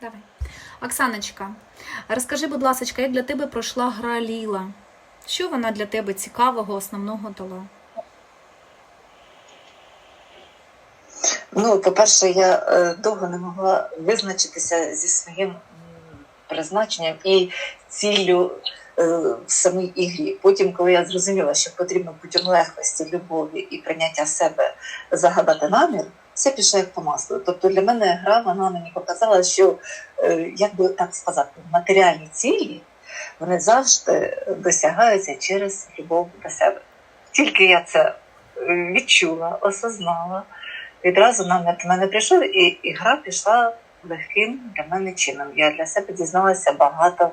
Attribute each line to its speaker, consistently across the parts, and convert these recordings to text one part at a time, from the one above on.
Speaker 1: Давай. Оксаночка, розкажи, будь ласка, як для тебе пройшла гра Ліла? Що вона для тебе цікавого, основного дала?
Speaker 2: Ну, по-перше, я е, довго не могла визначитися зі своїм призначенням і ціллю е, в самій ігрі. Потім, коли я зрозуміла, що потрібно путем легкості, любові і прийняття себе загадати намір, все пішло як по маслу. Тобто для мене гра вона мені показала, що е, як би так сказати, матеріальні цілі вони завжди досягаються через любов до себе. Тільки я це е, відчула, осознала відразу намір до мене прийшов, і, і гра пішла легким для мене чином. Я для себе дізналася багато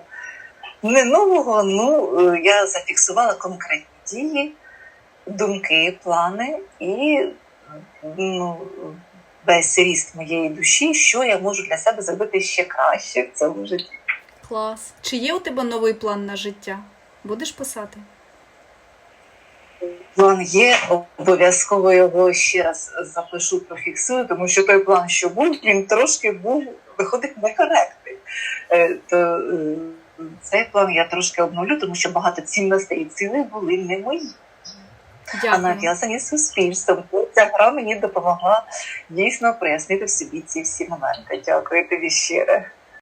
Speaker 2: не нового, ну е, я зафіксувала конкретні дії, думки, плани і ну, весь ріст моєї душі, що я можу для себе зробити ще краще в цьому житті.
Speaker 1: Клас. Чи є у тебе новий план на життя? Будеш писати?
Speaker 2: План є, обов'язково його ще раз запишу, профіксую, тому що той план, що був, він трошки був виходить некоректний. Е, То е, цей план я трошки обновлю, тому що багато цінностей і цілей були не мої, а нав'язані суспільством. Ця гра мені допомогла дійсно прояснити в собі ці всі моменти. Дякую тобі щиро.